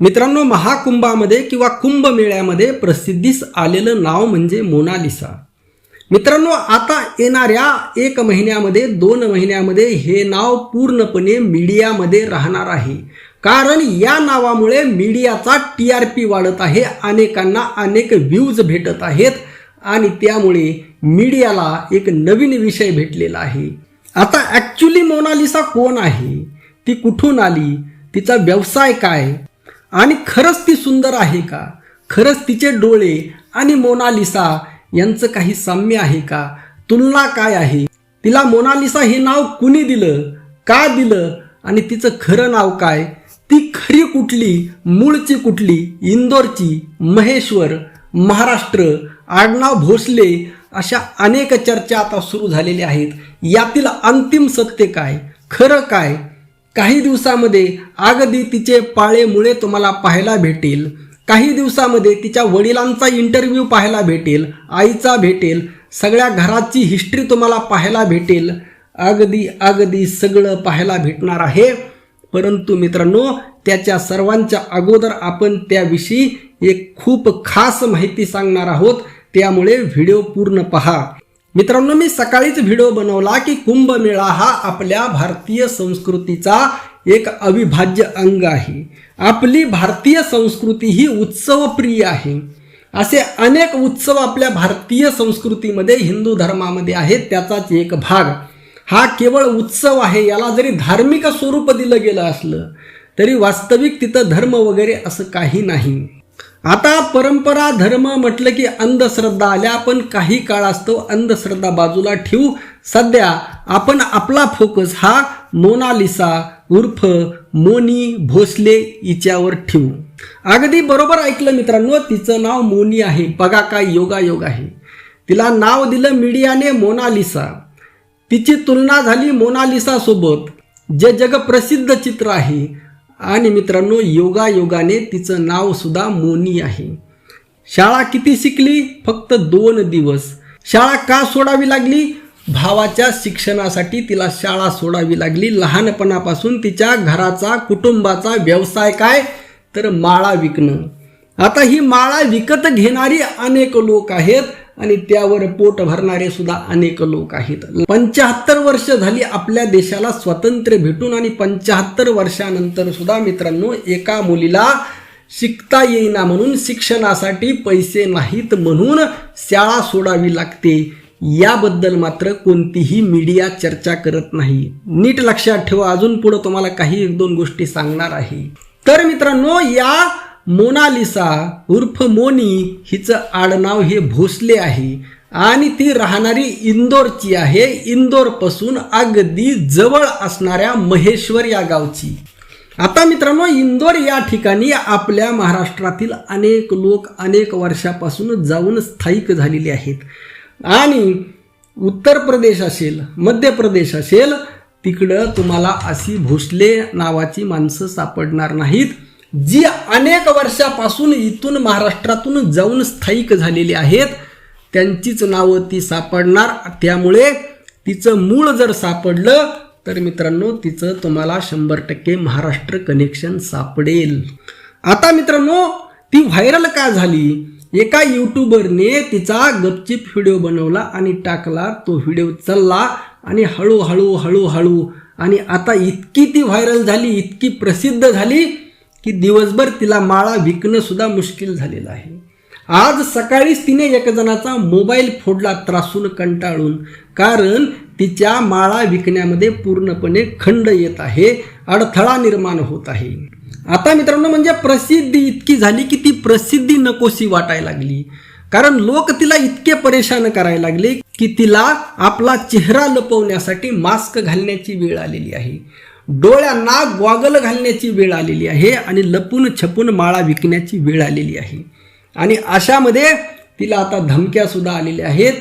मित्रांनो महाकुंभामध्ये किंवा कुंभमेळ्यामध्ये प्रसिद्धीस आलेलं नाव म्हणजे मोनालिसा. मित्रांनो आता येणाऱ्या एक महिन्यामध्ये दोन महिन्यामध्ये हे नाव पूर्णपणे मीडियामध्ये राहणार आहे. कारण या नावामुळे मीडियाचा टी आर पी वाढत आहे अनेकांना अनेक व्ह्यूज भेटत आहेत आणि त्यामुळे मीडियाला एक नवीन विषय भेटलेला आहे. आता ॲक्च्युली मोनालिसा कोण आहे? ती कुठून आली? तिचा व्यवसाय काय? आणि खरंच ती सुंदर आहे का? खरंच तिचे डोळे आणि मोनालिसा यांचं काही साम्य आहे का? तुलना काय आहे? तिला मोनालिसा हे नाव कुणी दिलं? का दिलं? आणि तिचं खरं नाव काय? ती खरी कुठली? मूळची कुठली? इंदोरची? महेश्वर? महाराष्ट्र? आडनाव भोसले? अशा अनेक चर्चा आता सुरू झालेल्या आहेत. यातील अंतिम सत्य काय? खरं काय? काही दिवसामध्ये अगदी तिचे पाळेमुळे तुम्हाला पाहायला भेटेल. काही दिवसामध्ये तिच्या वडिलांचा इंटरव्ह्यू पाहायला भेटेल आईचा भेटेल सगळ्या घराची हिस्ट्री तुम्हाला पाहायला भेटेल. अगदी अगदी सगळं पाहायला भेटणार आहे. परंतु मित्रांनो त्याच्या सर्वांच्या अगोदर आपण त्याविषयी एक खूप खास माहिती सांगणार आहोत. त्यामुळे व्हिडिओ पूर्ण पहा. मित्रांनो मी सकाळीच व्हिडिओ बनवला की कुंभमेळा हा आपल्या भारतीय संस्कृतीचा एक अविभाज्य अंग आहे. आपली भारतीय संस्कृती ही उत्सवप्रिय आहे. असे अनेक उत्सव आपल्या भारतीय संस्कृतीमध्ये हिंदू धर्मामध्ये आहेत त्याचाच एक भाग. हा केवळ उत्सव आहे याला जरी धार्मिक स्वरूप दिलं गेलं असलं तरी वास्तविक तिथं धर्म वगैरे असं काही नाही. आता परंपरा धर्म म्हटलं की अंधश्रद्धा आल्या आपण काही काळ असतो अंधश्रद्धा बाजूला ठेवू. सध्या आपण आपला फोकस हा मोनालिसा उर्फ मोनी भोसले हिच्यावर ठेवू. अगदी बरोबर ऐकलं मित्रांनो तिचं नाव मोनी आहे. बघा काय योगायोग आहे. तिला नाव दिलं मीडियाने मोनालिसा. तिची तुलना झाली मोनालिसा सोबत जे जगप्रसिद्ध चित्र आहे. आणि मित्रांनो योगायोगाने तिचं नाव सुद्धा मोनी आहे. शाळा किती शिकली? फक्त दोन दिवस. शाळा का सोडावी लागली? भावाच्या शिक्षणासाठी तिला शाळा सोडावी लागली. लहानपणापासून तिच्या घराचा कुटुंबाचा व्यवसाय काय? तर माळा विकणं. आता ही माळा विकत घेणारी अनेक लोक आहेत. आणि त्यावर पोट भरणारे सुद्धा अनेक लोक आहेत. पंचाहत्तर वर्ष झाली आपल्या देशाला स्वातंत्र्य भेटून आणि पंचाहत्तर वर्षानंतर सुद्धा मित्रांनो एका मुलीला शिकता येईना म्हणून शिक्षणासाठी पैसे नाहीत म्हणून शाळा सोडावी लागते. याबद्दल मात्र कोणतीही मीडिया चर्चा करत नाही. नीट लक्षात ठेवा अजून पुढे तुम्हाला काही एक दोन गोष्टी सांगणार आहे. तर मित्रांनो या मोनालिसा उर्फ मोनी हिचं आडनाव हे भोसले आहे आणि ती राहणारी इंदोरची आहे. इंदोरपासून अगदी जवळ असणाऱ्या महेश्वर या गावची. आता मित्रांनो इंदोर या ठिकाणी आपल्या महाराष्ट्रातील अनेक लोक अनेक वर्षापासून जाऊन स्थायिक झालेले आहेत. आणि उत्तर प्रदेश असेल मध्य प्रदेश असेल तिकडं तुम्हाला अशी भोसले नावाची माणसं सापडणार नाहीत. जी अनेक वर्षापासून इथून महाराष्ट्रातून जाऊन स्थायिक झालेली आहेत त्यांचीच नावं ती सापडणार. त्यामुळे तिचं मूळ जर सापडलं तर मित्रांनो तिचं तुम्हाला शंभर टक्के महाराष्ट्र कनेक्शन सापडेल. आता मित्रांनो ती व्हायरल का झाली? एका युट्यूबरने तिचा गपचिप व्हिडिओ बनवला आणि टाकला. तो व्हिडिओ चालला आणि हळूहळू हळूहळू आणि आता इतकी ती व्हायरल झाली इतकी प्रसिद्ध झाली की दिवसभर तिला माळा विकणं सुद्धा मुश्किल झालेलं आहे. आज सकाळीच तिने एक जणाचा मोबाईल फोडला त्रासून कंटाळून कारण तिच्या माळा विकण्यामध्ये पूर्णपणे खंड येत आहे अडथळा निर्माण होत आहे. आता मित्रांनो म्हणजे प्रसिद्धी इतकी झाली की ती प्रसिद्धी नकोशी वाटायला लागली. कारण लोक तिला इतके परेशान करायला लागले की तिला आपला चेहरा लपवण्यासाठी मास्क घालण्याची वेळ आलेली आहे. डोळ्यांना गॉगल घालण्याची वेळ आलेली आहे आणि लपून छपून माळा विकण्याची वेळ आलेली आहे. आणि अशामध्ये तिला आता धमक्या सुद्धा आलेल्या आहेत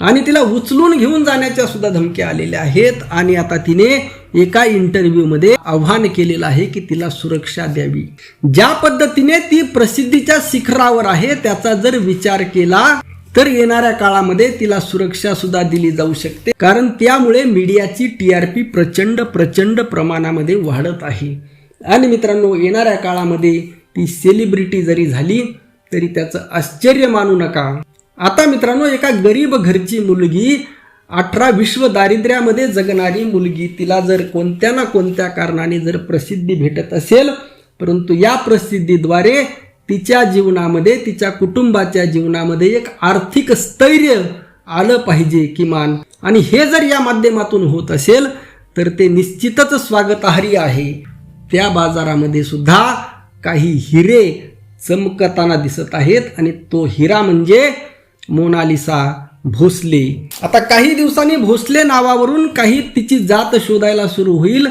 आणि तिला उचलून घेऊन जाण्याच्या सुद्धा धमक्या आलेल्या आहेत. आणि आता तिने एका इंटरव्ह्यूमध्ये आव्हान केलेलं आहे की तिला सुरक्षा द्यावी. ज्या पद्धतीने ती प्रसिद्धीच्या शिखरावर आहे त्याचा जर विचार केला तर येणाऱ्या काळामध्ये तिला सुरक्षा सुद्धा दिली जाऊ शकते. कारण त्यामुळे मीडियाची टी आर पी प्रचंड प्रचंड प्रमाणामध्ये वाढत आहे. आणि मित्रांनो येणाऱ्या काळामध्ये ती सेलिब्रिटी जरी झाली तरी त्याचं आश्चर्य मानू नका. आता मित्रांनो एका गरीब घरची मुलगी अठरा विश्व दारिद्र्यामध्ये जगणारी मुलगी तिला जर कोणत्या ना कोणत्या कारणाने जर प्रसिद्धी भेटत असेल परंतु या प्रसिद्धीद्वारे तिच्या जीवनामध्ये तिच्या कुटुंबाच्या जीवनामध्ये एक आर्थिक स्थैर्य आलं पाहिजे किमान. आणि हे जर या माध्यमातून होत असेल तर ते निश्चितच स्वागतार्ह आहे. त्या बाजारामध्ये सुद्धा काही हिरे चमकताना दिसत आहेत आणि तो हिरा म्हणजे मोनालिसा भोसले. आता काही दिवसांनी भोसले नावावरून काही तिची जात शोधायला सुरू होईल.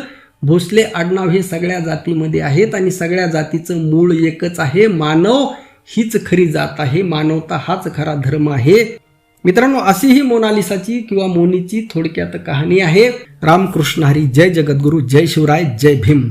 भोसले आडनाव हे सगळ्या जातीमध्ये आहेत आणि सगळ्या जातीचं मूळ एकच आहे. मानव हीच खरी जात आहे. मानवता हाच खरा धर्म आहे. मित्रांनो अशी ही मोनालिसाची किंवा मोनीची थोडक्यात कहाणी आहे. रामकृष्ण हरी जय जगद्गुरु जय शिवराय जय भीम.